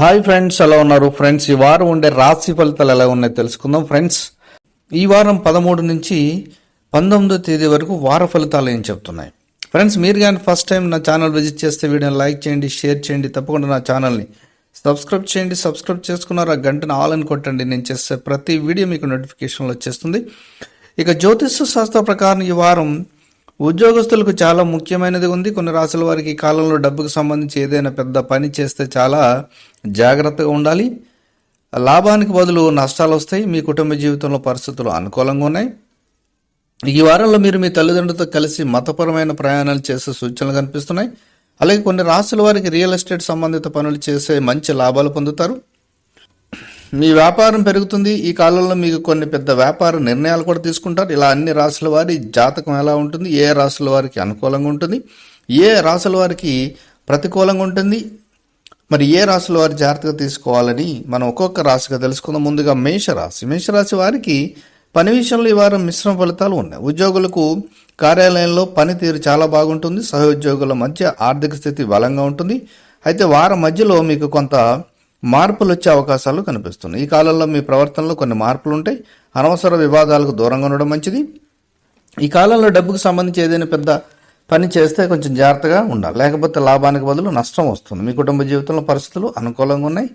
Hi friends ఎలా ఉన్నారు? Friends ఈ వారం ఉండే రాశి ఫలితాలు ఎలా ఉన్నాయో తెలుసుకుందాం. ఫ్రెండ్స్ ఈ వారం పదమూడు నుంచి పంతొమ్మిదో తేదీ వరకు వార ఫలితాలు ఏం చెప్తున్నాయి? ఫ్రెండ్స్ మీరు కానీ ఫస్ట్ టైం నా ఛానల్ విజిట్ చేస్తే వీడియోని లైక్ చేయండి షేర్ చేయండి తప్పకుండా నా ఛానల్ని సబ్స్క్రైబ్ చేయండి. సబ్స్క్రైబ్ చేసుకున్నారు? ఆ గంటను ఆల్ అని కొట్టండి. నేను చేసే ప్రతి వీడియో మీకు నోటిఫికేషన్లో వచ్చేస్తుంది. ఇక జ్యోతిష శాస్త్ర ప్రకారం ఈ వారం ఉద్యోగస్తులకు చాలా ముఖ్యమైనది ఉంది. కొన్ని రాసుల వారికి ఈ కాలంలో డబ్బుకు సంబంధించి ఏదైనా పెద్ద పని చేస్తే చాలా జాగ్రత్తగా ఉండాలి. లాభానికి బదులు నష్టాలు వస్తాయి. మీ కుటుంబ జీవితంలో పరిస్థితులు అనుకూలంగా ఉన్నాయి. ఈ వారంలో మీరు మీ తల్లిదండ్రులతో కలిసి మతపరమైన ప్రయాణాలు చేసే సూచనలు కనిపిస్తున్నాయి. అలాగే కొన్ని రాసుల వారికి రియల్ ఎస్టేట్ సంబంధిత పనులు చేసే మంచి లాభాలు పొందుతారు. మీ వ్యాపారం పెరుగుతుంది. ఈ కాలంలో మీకు కొన్ని పెద్ద వ్యాపార నిర్ణయాలు కూడా తీసుకుంటారు. ఇలా అన్ని రాసుల వారి జాతకం ఎలా ఉంటుంది? ఏ రాసుల వారికి అనుకూలంగా ఉంటుంది? ఏ రాసుల వారికి ప్రతికూలంగా ఉంటుంది? మరి ఏ రాసుల వారి జాగ్రత్తగా తీసుకోవాలని మనం ఒక్కొక్క రాశిగా తెలుసుకుందాం. ముందుగా మేషరాశి. మేషరాశి వారికి పని విషయంలో ఈ వారం మిశ్రమ ఫలితాలు ఉన్నాయి. ఉద్యోగులకు కార్యాలయంలో పనితీరు చాలా బాగుంటుంది. సహోద్యోగుల మధ్య ఆర్థిక స్థితి బలంగా ఉంటుంది. అయితే వారం మధ్యలో మీకు కొంత మార్పులు వచ్చే అవకాశాలు కనిపిస్తున్నాయి. ఈ కాలంలో మీ ప్రవర్తనలో కొన్ని మార్పులు ఉంటాయి అనవసర వివాదాలకు దూరంగా ఉండడం మంచిది. ఈ కాలంలో డబ్బుకు సంబంధించి ఏదైనా పెద్ద పని చేస్తే కొంచెం జాగ్రత్తగా ఉండాలి. లేకపోతే లాభానికి బదులు నష్టం వస్తుంది. మీ కుటుంబ జీవితంలో పరిస్థితులు అనుకూలంగా ఉన్నాయి.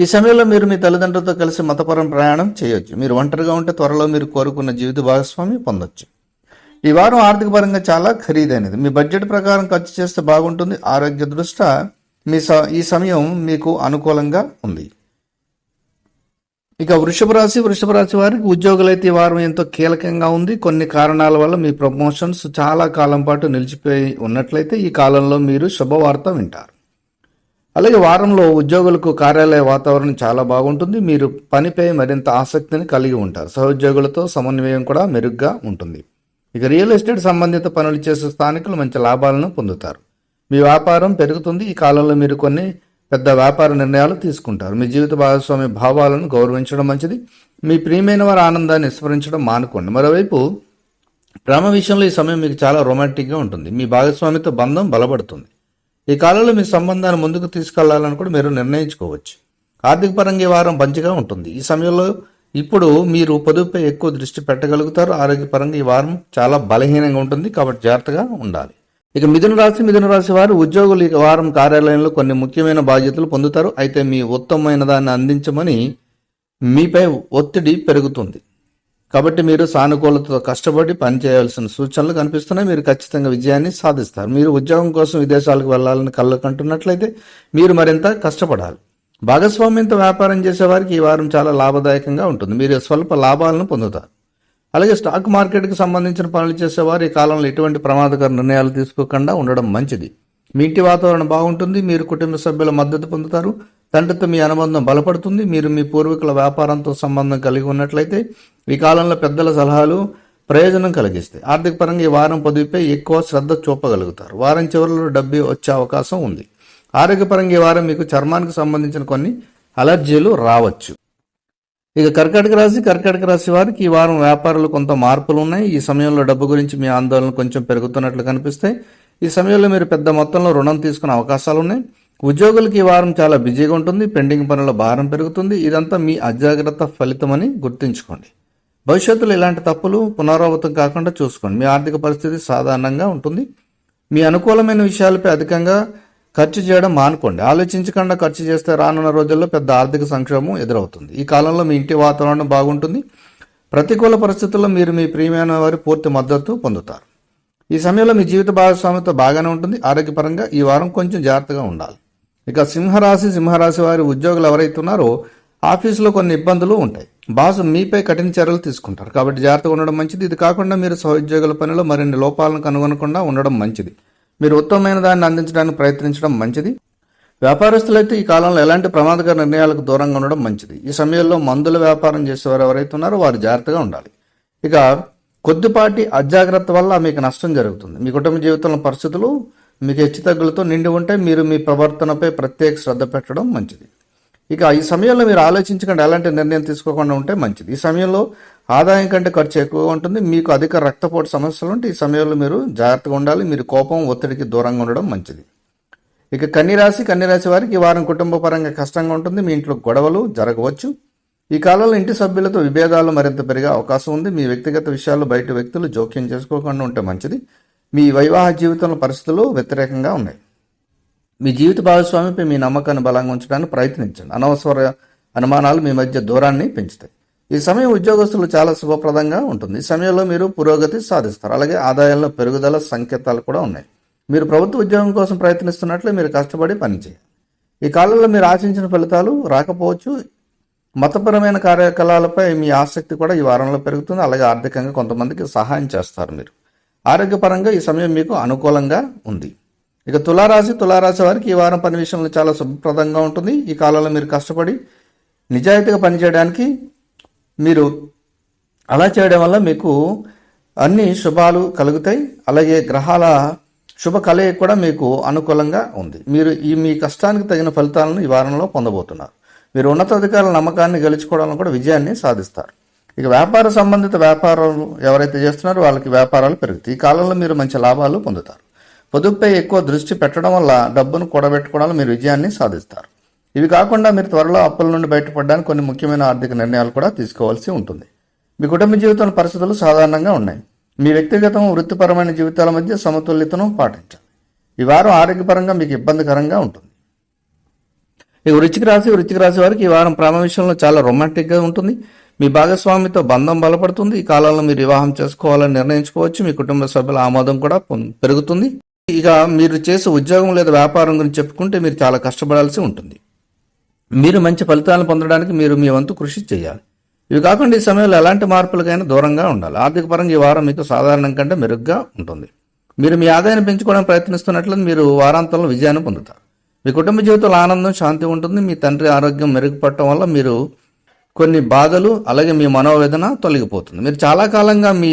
ఈ సమయంలో మీరు మీ తల్లిదండ్రులతో కలిసి మతపరం ప్రయాణం చేయొచ్చు. మీరు ఒంటరిగా ఉంటే త్వరలో మీరు కోరుకున్న జీవిత భాగస్వామి పొందొచ్చు. ఈ వారం ఆర్థిక పరంగా చాలా ఖరీదైనది. మీ బడ్జెట్ ప్రకారం ఖర్చు చేస్తే బాగుంటుంది. ఆరోగ్య దృష్ట్యా మీ స ఈ సమయం మీకు అనుకూలంగా ఉంది. ఇక వృషభ రాశి వృషభ రాశి వారికి ఉద్యోగులైతే ఈ వారం ఎంతో కీలకంగా ఉంది. కొన్ని కారణాల వల్ల మీ ప్రమోషన్స్ చాలా కాలం పాటు నిలిచిపోయి ఉన్నట్లయితే ఈ కాలంలో మీరు శుభవార్త వింటారు. అలాగే వారంలో ఉద్యోగులకు కార్యాలయ వాతావరణం చాలా బాగుంటుంది. మీరు పనిపై మరింత ఆసక్తిని కలిగి ఉంటారు. సహోద్యోగులతో సమన్వయం కూడా మెరుగ్గా ఉంటుంది. ఇక రియల్ ఎస్టేట్ సంబంధిత పనులు చేసే స్థానికులు మంచి లాభాలను పొందుతారు. మీ వ్యాపారం పెరుగుతుంది. ఈ కాలంలో మీరు కొన్ని పెద్ద వ్యాపార నిర్ణయాలు తీసుకుంటారు. మీ జీవిత భాగస్వామి భావాలను గౌరవించడం మంచిది. మీ ప్రియమైన వారి ఆనందాన్ని విస్మరించడం మానుకోండి. మరోవైపు ప్రేమ విషయంలో ఈ సమయం మీకు చాలా రొమాంటిక్గా ఉంటుంది. మీ భాగస్వామితో బంధం బలపడుతుంది. ఈ కాలంలో మీ సంబంధాన్ని ముందుకు తీసుకెళ్ళాలని కూడా మీరు నిర్ణయించుకోవచ్చు. ఆర్థిక పరంగా ఈ వారం మంచిగా ఉంటుంది. ఈ సమయంలో ఇప్పుడు మీరు పొదుపుపై ఎక్కువ దృష్టి పెట్టగలుగుతారు. ఆరోగ్యపరంగా ఈ వారం చాలా బలహీనంగా ఉంటుంది. కాబట్టి జాగ్రత్తగా ఉండాలి. ఇక మిథున రాశి మిథున రాశి వారు ఉద్యోగులు ఈ వారం కార్యాలయంలో కొన్ని ముఖ్యమైన బాధ్యతలు పొందుతారు. అయితే మీ ఉత్తమమైన దాన్ని అందించమని మీపై ఒత్తిడి పెరుగుతుంది. కాబట్టి మీరు సానుకూలతతో కష్టపడి పనిచేయవలసిన సూచనలు కనిపిస్తున్నాయి. మీరు ఖచ్చితంగా విజయాన్ని సాధిస్తారు. మీరు ఉద్యోగం కోసం విదేశాలకు వెళ్ళాలని కళ్ళు కంటున్నట్లయితే మీరు మరింత కష్టపడాలి. భాగస్వామ్యంతో వ్యాపారం చేసేవారికి ఈ వారం చాలా లాభదాయకంగా ఉంటుంది. మీరు స్వల్ప లాభాలను పొందుతారు. అలాగే స్టాక్ మార్కెట్కి సంబంధించిన పనులు చేసేవారు ఈ కాలంలో ఎటువంటి ప్రమాదకర నిర్ణయాలు తీసుకోకుండా ఉండడం మంచిది. మీ ఇంటి వాతావరణం బాగుంటుంది మీరు కుటుంబ సభ్యుల మద్దతు పొందుతారు తండ్రితో మీ అనుబంధం బలపడుతుంది మీరు మీ పూర్వీకుల వ్యాపారంతో సంబంధం కలిగి ఉన్నట్లయితే ఈ కాలంలో పెద్దల సలహాలు ప్రయోజనం కలిగిస్తాయి. ఆర్థిక పరంగా ఈ వారం పదవిపై ఎక్కువ శ్రద్ధ చూపగలుగుతారు. వారం చివరిలో డబ్బు వచ్చే అవకాశం ఉంది. ఆరోగ్యపరంగా ఈ వారం మీకు చర్మానికి సంబంధించిన కొన్ని అలర్జీలు రావచ్చు. ఇక కర్కాటక రాశి కర్కాటక రాశి వారికి ఈ వారం వ్యాపారాలు కొంత మార్పులు ఉన్నాయి ఈ సమయంలో డబ్బు గురించి మీ ఆందోళన కొంచెం పెరుగుతున్నట్లు కనిపిస్తాయి. ఈ సమయంలో మీరు పెద్ద మొత్తంలో రుణం తీసుకునే అవకాశాలు ఉన్నాయి ఉద్యోగులకి ఈ వారం చాలా బిజీగా ఉంటుంది. పెండింగ్ పనుల భారం పెరుగుతుంది. ఇదంతా మీ అజాగ్రత్త ఫలితమని గుర్తుంచుకోండి. భవిష్యత్తులో ఇలాంటి తప్పులు పునరావృతం కాకుండా చూసుకోండి. మీ ఆర్థిక పరిస్థితి సాధారణంగా ఉంటుంది. మీ అనుకూలమైన విషయాలపై అధికంగా ఖర్చు చేయడం మానుకోండి. ఆలోచించకుండా ఖర్చు చేస్తే రానున్న రోజుల్లో పెద్ద ఆర్థిక సంక్షోభం ఎదురవుతుంది. ఈ కాలంలో మీ ఇంటి వాతావరణం బాగుంటుంది. ప్రతికూల పరిస్థితుల్లో మీరు మీ ప్రియమైన వారి పూర్తి మద్దతు పొందుతారు. ఈ సమయంలో మీ జీవిత భాగస్వామితో బాగానే ఉంటుంది. ఆరోగ్యపరంగా ఈ వారం కొంచెం జాగ్రత్తగా ఉండాలి. ఇక సింహరాశి సింహరాశి వారి ఉద్యోగులు ఎవరైతే ఉన్నారో ఆఫీసులో కొన్ని ఇబ్బందులు ఉంటాయి. బాసు మీపై కఠిన చర్యలు తీసుకుంటారు. కాబట్టి జాగ్రత్తగా ఉండడం మంచిది. ఇది కాకుండా మీరు సహోద్యోగుల పనిలో మరిన్ని లోపాలను కనుగొనకుండా ఉండడం మంచిది. మీరు ఉత్తమమైన దాన్ని అందించడానికి ప్రయత్నించడం మంచిది. వ్యాపారస్తులైతే ఈ కాలంలో ఎలాంటి ప్రమాదకర నిర్ణయాలకు దూరంగా ఉండడం మంచిది. ఈ సమయంలో మందుల వ్యాపారం చేసేవారు ఎవరైతే ఉన్నారో వారు జాగ్రత్తగా ఉండాలి. ఇక కొద్దిపాటి అజాగ్రత్త వల్ల మీకు నష్టం జరుగుతుంది. మీ కుటుంబ జీవితంలో పరిస్థితులు మీకు హెచ్చుతగ్గులతో నిండి ఉంటే మీరు మీ ప్రవర్తనపై ప్రత్యేక శ్రద్ధ పెట్టడం మంచిది. ఇక ఈ సమయంలో మీరు ఆలోచించకుండా ఎలాంటి నిర్ణయం తీసుకోకుండా ఉంటే మంచిది. ఈ సమయంలో ఆదాయం కంటే ఖర్చు ఎక్కువగా ఉంటుంది మీకు అధిక రక్తపోటు సమస్యలు ఉంటే ఈ సమయంలో మీరు జాగ్రత్తగా ఉండాలి మీరు కోపం ఒత్తిడికి దూరంగా ఉండడం మంచిది. ఇక కన్నీరాశి కన్నీరాశి వారికి ఈ వారం కుటుంబ పరంగా కష్టంగా ఉంటుంది మీ ఇంట్లో గొడవలు జరగవచ్చు. ఈ కాలంలో ఇంటి సభ్యులతో విభేదాలు మరింత పెరిగే అవకాశం ఉంది మీ వ్యక్తిగత విషయాల్లో బయట వ్యక్తులు జోక్యం చేసుకోకుండా ఉంటే మంచిది. మీ వైవాహ జీవితంలో పరిస్థితులు వ్యతిరేకంగా ఉన్నాయి. మీ జీవిత భాగస్వామిపై మీ నమ్మకాన్ని బలంగా ఉంచడానికి ప్రయత్నించండి. అనవసర అనుమానాలు మీ మధ్య దూరాన్ని పెంచుతాయి. ఈ సమయం ఉద్యోగస్తులు చాలా శుభప్రదంగా ఉంటుంది. ఈ సమయంలో మీరు పురోగతి సాధిస్తారు. అలాగే ఆదాయంలో పెరుగుదల సంకేతాలు కూడా ఉన్నాయి. మీరు ప్రభుత్వ ఉద్యోగం కోసం ప్రయత్నిస్తున్నట్లే మీరు కష్టపడి పనిచేయాలి. ఈ కాలంలో మీరు ఆశించిన ఫలితాలు రాకపోవచ్చు. మతపరమైన కార్యకలాపాలపై మీ ఆసక్తి కూడా ఈ వారంలో పెరుగుతుంది. అలాగే ఆర్థికంగా కొంతమందికి సహాయం చేస్తారు మీరు. ఆరోగ్యపరంగా ఈ సమయం మీకు అనుకూలంగా ఉంది. ఇక తులారాశి తులారాశి వారికి ఈ వారం పని విషయంలో చాలా శుభప్రదంగా ఉంటుంది. ఈ కాలంలో మీరు కష్టపడి నిజాయితీగా పనిచేయడానికి మీరు అలా చేయడం వల్ల మీకు అన్ని శుభాలు కలుగుతాయి. అలాగే గ్రహాల శుభ కలయిక కూడా మీకు అనుకూలంగా ఉంది. మీరు ఈ మీ కష్టానికి తగిన ఫలితాలను ఈ వారంలో పొందబోతున్నారు. మీరు ఉన్నతాధికారుల నమ్మకాన్ని గెలుచుకోవడంలో కూడా విజయాన్ని సాధిస్తారు. ఇక వ్యాపార సంబంధిత వ్యాపారాలు ఎవరైతే చేస్తున్నారో వాళ్ళకి వ్యాపారాలు పెరుగుతాయి. ఈ కాలంలో మీరు మంచి లాభాలు పొందుతారు. పొదుపుపై ఎక్కువ దృష్టి పెట్టడం వల్ల డబ్బును కూడబెట్టుకోవడంలో మీరు విజయాన్ని సాధిస్తారు. ఇవి కాకుండా మీరు త్వరలో అప్పుల నుండి బయటపడడానికి కొన్ని ముఖ్యమైన ఆర్థిక నిర్ణయాలు కూడా తీసుకోవాల్సి ఉంటుంది. మీ కుటుంబ జీవితంలో పరిస్థితులు సాధారణంగా ఉన్నాయి. మీ వ్యక్తిగతం వృత్తిపరమైన జీవితాల మధ్య సమతుల్యతను పాటించాలి. ఈ వారం ఆరోగ్యపరంగా మీకు ఇబ్బందికరంగా ఉంటుంది. ఇక వృచ్చిక రాశి వృచ్చిక రాశి వారికి ఈ వారం ప్రేమ విషయంలో చాలా రొమాంటిక్గా ఉంటుంది. మీ భాగస్వామితో బంధం బలపడుతుంది. ఈ కాలంలో మీరు వివాహం చేసుకోవాలని నిర్ణయించుకోవచ్చు. మీ కుటుంబ సభ్యుల ఆమోదం కూడా పెరుగుతుంది. ఇక మీరు చేసే ఉద్యోగం లేదా వ్యాపారం గురించి చెప్పుకుంటే మీరు చాలా కష్టపడాల్సి ఉంటుంది. మీరు మంచి ఫలితాలను పొందడానికి మీరు మీ వంతు కృషి చేయాలి. ఇవి కాకుండా ఈ సమయంలో ఎలాంటి మార్పులకైనా దూరంగా ఉండాలి. ఆర్థిక పరంగా ఈ వారం మీకు సాధారణం కంటే మెరుగ్గా ఉంటుంది. మీరు మీ ఆదాయాన్ని పెంచుకోవడానికి ప్రయత్నిస్తున్నట్లు మీరు వారాంతంలో విజయాన్ని పొందుతారు. మీ కుటుంబ జీవితంలో ఆనందం శాంతి ఉంటుంది. మీ తండ్రి ఆరోగ్యం మెరుగుపడటం వల్ల మీరు కొన్ని బాధలు అలాగే మీ మనోవేదన తొలగిపోతుంది. మీరు చాలా కాలంగా మీ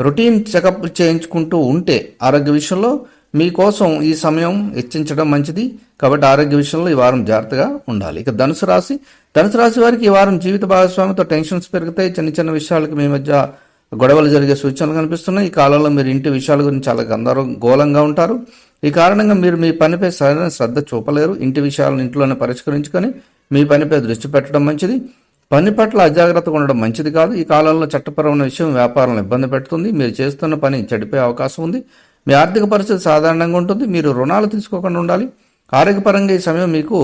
రొటీన్ చెకప్ చేయించుకుంటూ ఉంటే ఆరోగ్య విషయంలో మీకోసం ఈ సమయం హెచ్చించడం మంచిది. కాబట్టి ఆరోగ్య విషయంలో ఈ వారం జాగ్రత్తగా ఉండాలి. ఇక ధనుసు రాశి. ధనుసు రాశి వారికి ఈ వారం జీవిత భాగస్వామితో టెన్షన్స్ పెరుగుతాయి. చిన్న చిన్న విషయాలకు మీ మధ్య గొడవలు జరిగే సూచనలు కనిపిస్తున్నాయి. ఈ కాలంలో మీరు ఇంటి విషయాల గురించి చాలా గందరగోళంగా ఉంటారు. ఈ కారణంగా మీరు మీ పనిపై సరైన శ్రద్ధ చూపలేరు. ఇంటి విషయాలను ఇంట్లోనే పరిష్కరించుకొని మీ పనిపై దృష్టి పెట్టడం మంచిది. పని పట్ల అజాగ్రత్తగా ఉండడం మంచిది కాదు. ఈ కాలంలో చట్టపరమైన విషయం వ్యాపారంలో ఇబ్బంది పెడుతుంది. మీరు చేస్తున్న పని చెడిపోయే అవకాశం ఉంది. మీ ఆర్థిక పరిస్థితి సాధారణంగా ఉంటుంది. మీరు రుణాలు తీసుకోకుండా ఉండాలి. ఆరోగ్యపరంగా ఈ సమయం మీకు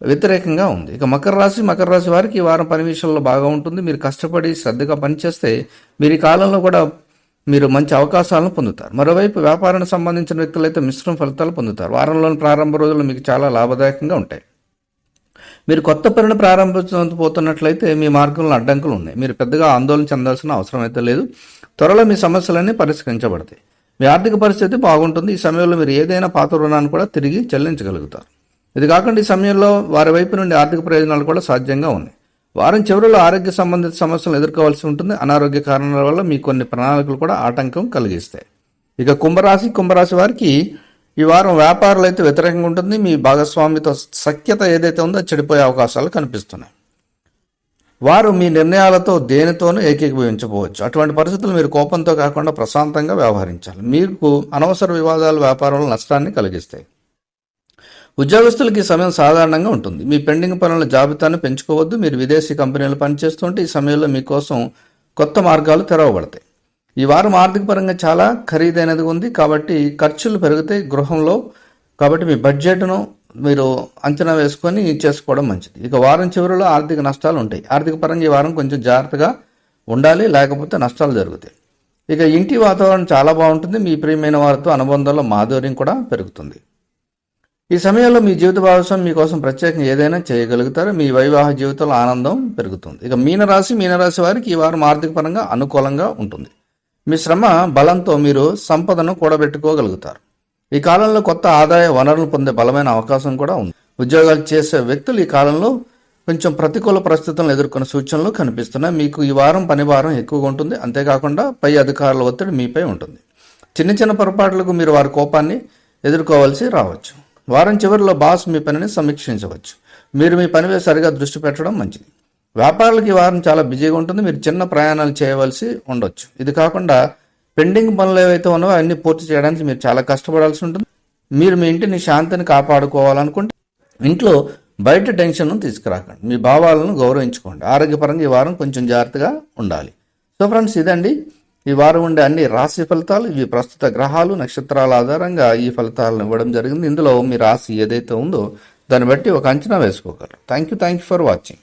వ్యతిరేకంగా ఉంది. ఇక మకర రాశి మకర రాశి వారికి ఈ వారం పని విషయంలో బాగా ఉంటుంది. మీరు కష్టపడి శ్రద్ధగా పనిచేస్తే మీరు ఈ కాలంలో కూడా మీరు మంచి అవకాశాలను పొందుతారు. మరోవైపు వ్యాపారానికి సంబంధించిన వ్యక్తులైతే మిశ్రమ ఫలితాలు పొందుతారు. వారంలోని ప్రారంభ రోజులు మీకు చాలా లాభదాయకంగా ఉంటాయి. మీరు కొత్త పనిని ప్రారంభించబోతున్నట్లయితే మీ మార్గంలో అడ్డంకులు ఉన్నాయి. మీరు పెద్దగా ఆందోళన చెందాల్సిన అవసరం అయితే లేదు. త్వరలో మీ సమస్యలన్నీ పరిష్కరించబడతాయి. మీ ఆర్థిక పరిస్థితి బాగుంటుంది. ఈ సమయంలో మీరు ఏదైనా పాత రుణాన్ని కూడా తిరిగి చెల్లించగలుగుతారు. ఇది కాకుండా ఈ సమయంలో వారి వైపు నుండి ఆర్థిక ప్రయోజనాలు కూడా సాధ్యంగా ఉన్నాయి. వారం చివరిలో ఆరోగ్య సంబంధిత సమస్యలు ఎదుర్కోవాల్సి ఉంటుంది. అనారోగ్య కారణాల వల్ల మీ కొన్ని ప్రణాళికలు కూడా ఆటంకం కలిగిస్తాయి. ఇక కుంభరాశి కుంభరాశి వారికి ఈ వారం వ్యాపారాలు అయితే వ్యతిరేకంగా ఉంటుంది. మీ భాగస్వామితో సఖ్యత ఏదైతే ఉందో చెడిపోయే అవకాశాలు కనిపిస్తున్నాయి. వారు మీ నిర్ణయాలతో దేనితోనూ ఏకీభవించకపోవచ్చు అటువంటి పరిస్థితులు మీరు కోపంతో కాకుండా ప్రశాంతంగా వ్యవహరించాలి. మీకు అనవసర వివాదాలు వ్యాపారంలో నష్టాన్ని కలిగిస్తాయి. ఉద్యోగస్తులకి ఈ సమయం సాధారణంగా ఉంటుంది. మీ పెండింగ్ పనుల జాబితాను పెంచుకోవద్దు. మీరు విదేశీ కంపెనీలు పనిచేస్తుంటే ఈ సమయంలో మీకోసం కొత్త మార్గాలు తెరవబడతాయి. ఈ వారం ఆర్థిక పరంగా చాలా ఖరీదైనది ఉంది. కాబట్టి ఖర్చులు పెరుగుతాయి గృహంలో కాబట్టి మీ బడ్జెట్ను మీరు అంచనా వేసుకొని చేసుకోవడం మంచిది. ఇక వారం చివరిలో ఆర్థిక నష్టాలు ఉంటాయి. ఆర్థిక పరంగా ఈ వారం కొంచెం జాగ్రత్తగా ఉండాలి లేకపోతే నష్టాలు జరుగుతాయి. ఇక ఇంటి వాతావరణం చాలా బాగుంటుంది. మీ ప్రియమైన వారితో అనుబంధంలో మాధుర్యం కూడా పెరుగుతుంది. ఈ సమయంలో మీ జీవిత భాగస్వామి మీకోసం ప్రత్యేకంగా ఏదైనా చేయగలుగుతారు. మీ వైవాహ జీవితంలో ఆనందం పెరుగుతుంది. ఇక మీనరాశి మీనరాశి వారికి ఈ వారం ఆర్థిక పరంగా అనుకూలంగా ఉంటుంది. మీ శ్రమ బలంతో మీరు సంపదను కూడబెట్టుకోగలుగుతారు. ఈ కాలంలో కొత్త ఆదాయ వనరులు పొందే బలమైన అవకాశం కూడా ఉంది. ఉద్యోగాలు చేసే వ్యక్తులు ఈ కాలంలో కొంచెం ప్రతికూల పరిస్థితులను ఎదుర్కొన్న సూచనలు కనిపిస్తున్నాయి. మీకు ఈ వారం పని భారం ఎక్కువగా ఉంటుంది. అంతేకాకుండా పై అధికారుల ఒత్తిడి మీపై ఉంటుంది. చిన్న చిన్న పొరపాట్లకు మీరు వారి కోపాన్ని ఎదుర్కోవాల్సి రావచ్చు. వారం చివరిలో బాస్ మీ పనిని సమీక్షించవచ్చు. మీరు మీ పనిపై సరిగా దృష్టి పెట్టడం మంచిది. వ్యాపారాలకి ఈ వారం చాలా బిజీగా ఉంటుంది. మీరు చిన్న ప్రయాణాలు చేయవలసి ఉండొచ్చు. ఇది కాకుండా పెండింగ్ పనులు ఏవైతే ఉన్నావో అన్ని పూర్తి చేయడానికి మీరు చాలా కష్టపడాల్సి ఉంటుంది. మీరు మీ ఇంటిని శాంతిని కాపాడుకోవాలనుకుంటే ఇంట్లో బయట టెన్షన్ తీసుకురాకండి. మీ భావాలను గౌరవించుకోండి. ఆరోగ్యపరంగా ఈ వారం కొంచెం జాగ్రత్తగా ఉండాలి. సో ఫ్రెండ్స్ ఇదండి. ఈ వారం ఉండే అన్ని రాశి ఫలితాలు. ఇవి ప్రస్తుత గ్రహాలు నక్షత్రాల ఆధారంగా ఈ ఫలితాలను ఇవ్వడం జరిగింది. ఇందులో మీ రాశి ఏదైతే ఉందో దాన్ని బట్టి ఒక అంచనా వేసుకోగలరు. Thank you thank you for watching